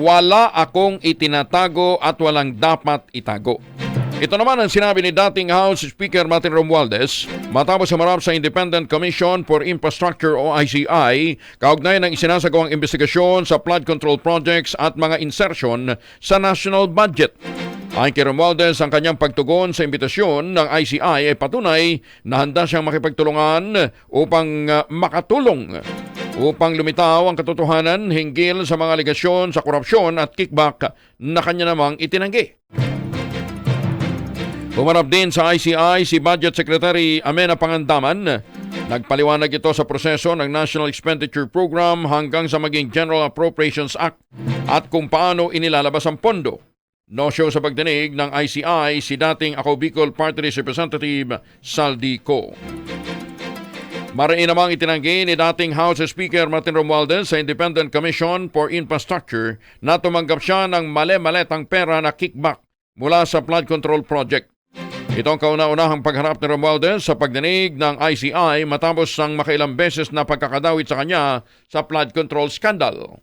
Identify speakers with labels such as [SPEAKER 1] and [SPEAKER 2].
[SPEAKER 1] wala akong itinatago at walang dapat itago. Ito naman ang sinabi ni dating House Speaker Martin Romualdez matapos humarap sa Independent Commission for Infrastructure o ICI kaugnay ng isinasagawang investigasyon sa flood control projects at mga insertion sa national budget. Ayon kay Romualdez, ang kanyang pagtugon sa imbitasyon ng ICI ay patunay na handa siyang makipagtulungan upang uh, makatulong upang lumitaw ang katotohanan hinggil sa mga aligasyon sa korupsyon at kickback na kanya namang itinanggi. Humarap din sa ICI si Budget Secretary Amena Pangandaman. Nagpaliwanag ito sa proseso ng National Expenditure Program hanggang sa maging General Appropriations Act at kung paano inilalabas ang pondo. No show sa pagdinig ng ICI si dating Ako Bicol Party Representative Saldi Co. Mariin namang itinanggi ni dating House Speaker Martin Romualdez sa Independent Commission for Infrastructure na tumanggap siya ng mali-maletang pera na kickback mula sa flood control project. Ito ang kauna-unahang pagharap ni Romualdez sa pagdinig ng ICI matapos ang makailang beses na pagkakadawit sa kanya sa flood control scandal.